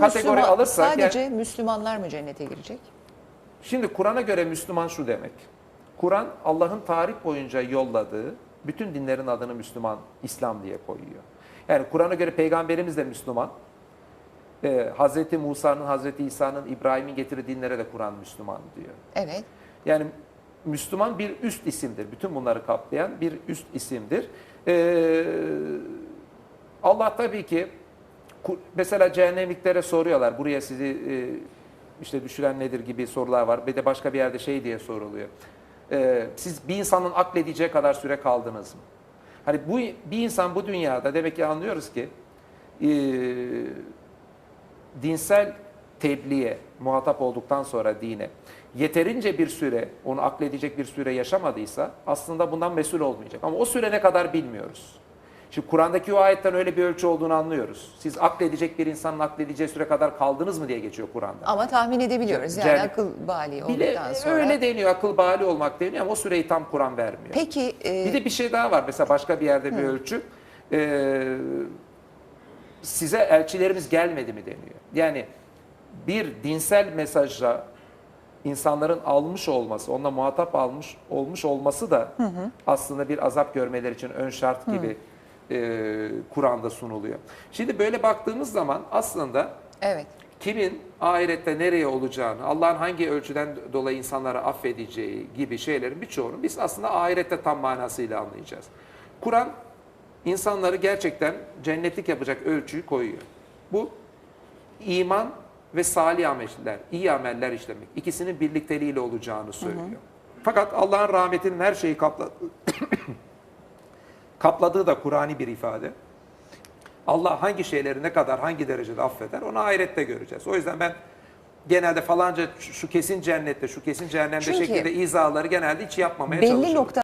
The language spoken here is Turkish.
kategori Müslüman, alırsak sadece Müslümanlar mı cennete girecek? Şimdi Kur'an'a göre Müslüman şu demek. Kur'an Allah'ın tarih boyunca yolladığı bütün dinlerin adını Müslüman, İslam diye koyuyor. Yani Kur'an'a göre peygamberimiz de Müslüman. Ee, Hazreti Musa'nın, Hazreti İsa'nın, İbrahim'in getirdiği dinlere de Kur'an Müslüman diyor. Evet. Yani Müslüman bir üst isimdir. Bütün bunları kaplayan bir üst isimdir. Ee, Allah tabii ki mesela cehennemliklere soruyorlar. Buraya sizi e, işte düşüren nedir gibi sorular var. Bir de başka bir yerde şey diye soruluyor. Ee, siz bir insanın akledeceği kadar süre kaldınız mı? Hani bu bir insan bu dünyada demek ki anlıyoruz ki e, dinsel tebliğe muhatap olduktan sonra dine yeterince bir süre onu akledecek bir süre yaşamadıysa aslında bundan mesul olmayacak. Ama o süre ne kadar bilmiyoruz. Şimdi Kur'an'daki o ayetten öyle bir ölçü olduğunu anlıyoruz. Siz akledecek bir insanın akledeceği süre kadar kaldınız mı diye geçiyor Kur'an'da. Ama tahmin edebiliyoruz. Yani Yani- akıl bali olduktan sonra. öyle deniyor akıl bali olmak deniyor ama o süreyi tam Kur'an vermiyor. Peki e, Bir de bir şey daha var mesela başka bir yerde bir ölçü. Ee, size elçilerimiz gelmedi mi deniyor. Yani bir dinsel mesajla insanların almış olması, onunla muhatap almış olmuş olması da aslında bir azap görmeleri için ön şart gibi e, Kur'an'da sunuluyor. Şimdi böyle baktığımız zaman aslında evet. kimin ahirette nereye olacağını, Allah'ın hangi ölçüden dolayı insanlara affedeceği gibi şeylerin birçoğunu biz aslında ahirette tam manasıyla anlayacağız. Kur'an insanları gerçekten cennetlik yapacak ölçüyü koyuyor. Bu iman ve salih ameller, iyi ameller işlemek. ikisinin birlikteliğiyle olacağını söylüyor. Fakat Allah'ın rahmetinin her şeyi kapladığı, kapladığı da Kur'ani bir ifade. Allah hangi şeyleri ne kadar hangi derecede affeder onu ahirette göreceğiz. O yüzden ben genelde falanca şu kesin cennette, şu kesin cehennemde Çünkü şeklinde izahları genelde hiç yapmamaya Belli çalışıyorum. nokta